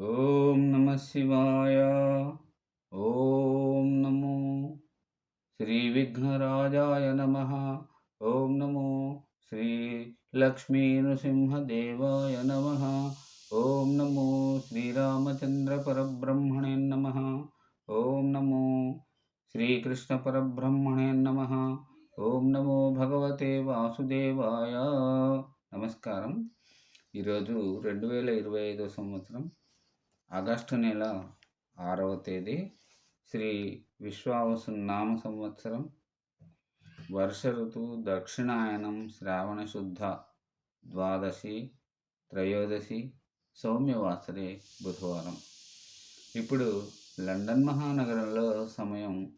ఓం నమ శివాయ. ఓం నమో శ్రీ విఘ్నరాజాయ నమ. ఓం నమో శ్రీ లక్ష్మీ నృసింహదేవాయ నమ. ఓం నమో శ్రీరామచంద్ర పరబ్రహ్మణే నమ. ఓం నమో శ్రీకృష్ణ పరబ్రహ్మణే నమ. ఓం నమో భగవతే వాసుదేవాయ. నమస్కారం. ఈరోజు రెండు వేల ఇరవై ఐదో సంవత్సరం ఆగస్టు నెల ఆరవ తేదీ శ్రీ విశ్వావసు నామ సంవత్సరం. వర్ష ఋతువు దక్షిణాయనం శ్రావణ శుద్ధ ద్వాదశి త్రయోదశి సౌమ్యవాసరే బుధవారం. ఇప్పుడు లండన్ మహానగరంలో సమయం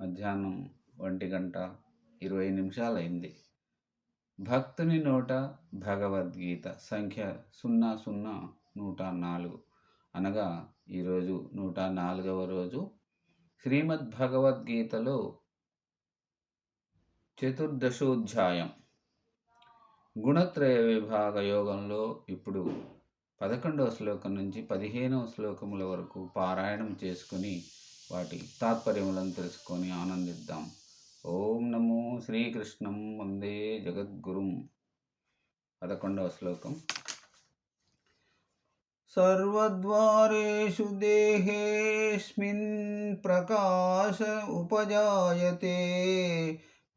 మధ్యాహ్నం ఒంటి గంట ఇరవై నిమిషాలైంది. భక్తుని నోట భగవద్గీత సంఖ్య సున్నా సున్నా నూట నాలుగు. అనగా ఈరోజు నూట నాలుగవ రోజు శ్రీమద్ భగవద్గీతలో చతుర్దశోధ్యాయం. గుణత్రయ విభాగ యోగంలో ఇప్పుడు పదకొండవ శ్లోకం నుంచి పదిహేనవ శ్లోకముల వరకు పారాయణం చేసుకుని వాటి తాత్పర్యములను తెలుసుకొని ఆనందిద్దాం. ఓం నమో శ్రీకృష్ణం వందే జగద్గురుం. పదకొండవ శ్లోకం. सर्वद्वारेषु देहेऽस्मिन् प्रकाश उपजायते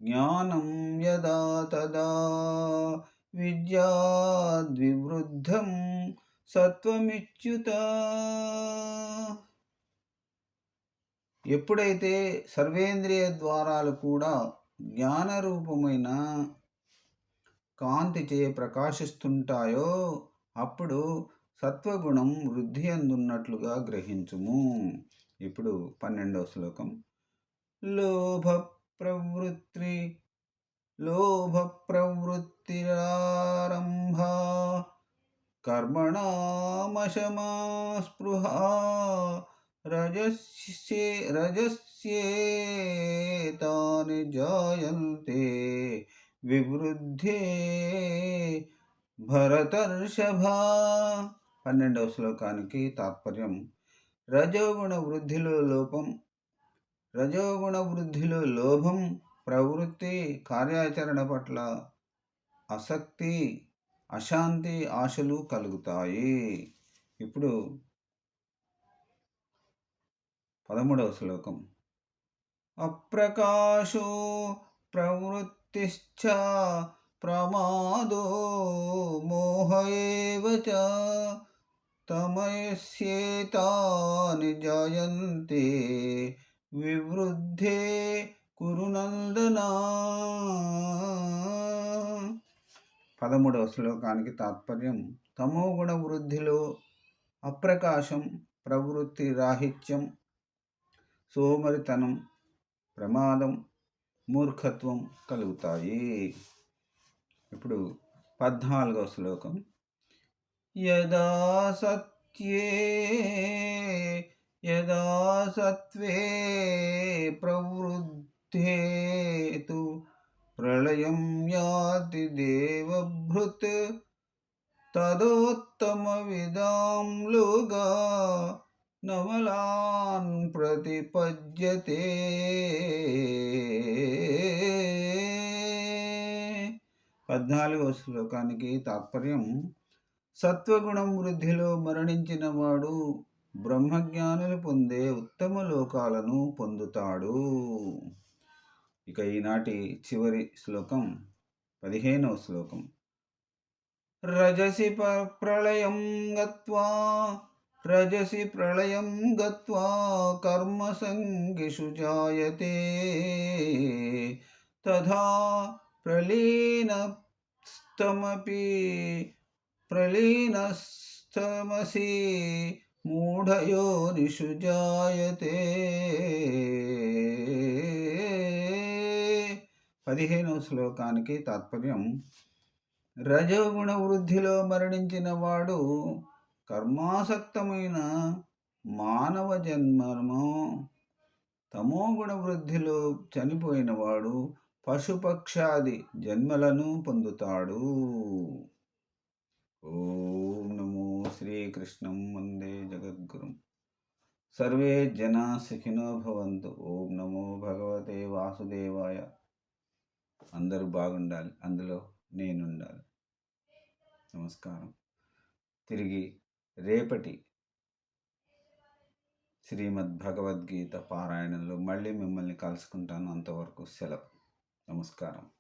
ज्ञानं यदा तदा विद्याद्विवृद्धं సత్వమిచ్యుత ఎప్పుడైతే సర్వేంద్రియ ద్వారాలు కూడా జ్ఞానరూపమైన కాంతిచే ప్రకాశిస్తుంటాయో అప్పుడు సత్వగుణం వృద్ధి అందున్నట్లుగా గ్రహించుము. ఇప్పుడు పన్నెండవ శ్లోకం. లోభ ప్రవృత్తి లోభ ప్రవృత్తిరారంభ కర్మణామశమా స్పృహ రజస్యే రజస్యేతాని జాయంతే వివృద్ధే భరతర్షభ. పన్నెండవ శ్లోకానికి తాత్పర్యం. రజోగుణ వృద్ధిలో లోపం రజోగుణ వృద్ధిలో లోభం ప్రవృత్తి కార్యాచరణ పట్ల ఆసక్తి అశాంతి ఆశలు కలుగుతాయి. ఇప్పుడు పదమూడవ శ్లోకం. అప్రకాశో ప్రవృత్తిశ్చ ప్రమాదో మోహ ఏవ చ జాయంతే వివృద్ధే కురునందనా పదమూడవ శ్లోకానికి తాత్పర్యం తమోగుణ వృద్ధిలో అప్రకాశం ప్రవృత్తి రాహిత్యం సోమరితనం ప్రమాదం మూర్ఖత్వం కలుగుతాయి. ఇప్పుడు పద్నాలుగవ శ్లోకం. యదా సత్యే యదా సత్వే ప్రవృద్ధే తు ప్రళయం యాతి దేవభృత్ తదోత్తమ విదాంలుగా నమలాన్ ప్రతిపద్యతే పద్నాలుగవ శ్లోకానికి తాత్పర్యం సత్వగుణం వృద్ధిలో మరణించిన వాడు బ్రహ్మజ్ఞానులు పొందే ఉత్తమ లోకాలను పొందుతాడు. ఇక ఈనాటి చివరి శ్లోకం పదిహేనవ శ్లోకం. రజసి ప్రళయం గత్వా రజసి ప్రళయం గత్వా కర్మసంగిషు జాయతే. తథా ప్రలీనస్తమపి ప్రలీనస్తమసి మూఢయో జాయతే పదిహేనవ శ్లోకానికి తాత్పర్యం రజోగుణ వృద్ధిలో మరణించిన వాడు కర్మాసక్తమైన మానవ జన్మము తమోగుణ వృద్ధిలో చనిపోయినవాడు పశుపక్షాది జన్మలను పొందుతాడు. ఓం నమో శ్రీకృష్ణం వందే జగద్గురుం. సర్వే జనా సుఖినో భవంతు. ఓం నమో భగవతే వాసుదేవాయ. అందరూ బాగుండాలి అందులో నేనుండాలి. నమస్కారం. తిరిగి రేపటి శ్రీమద్ భగవద్గీత పారాయణంలో మళ్ళీ మిమ్మల్ని కలుసుకుంటాను. అంతవరకు సెలవు. నమస్కారం.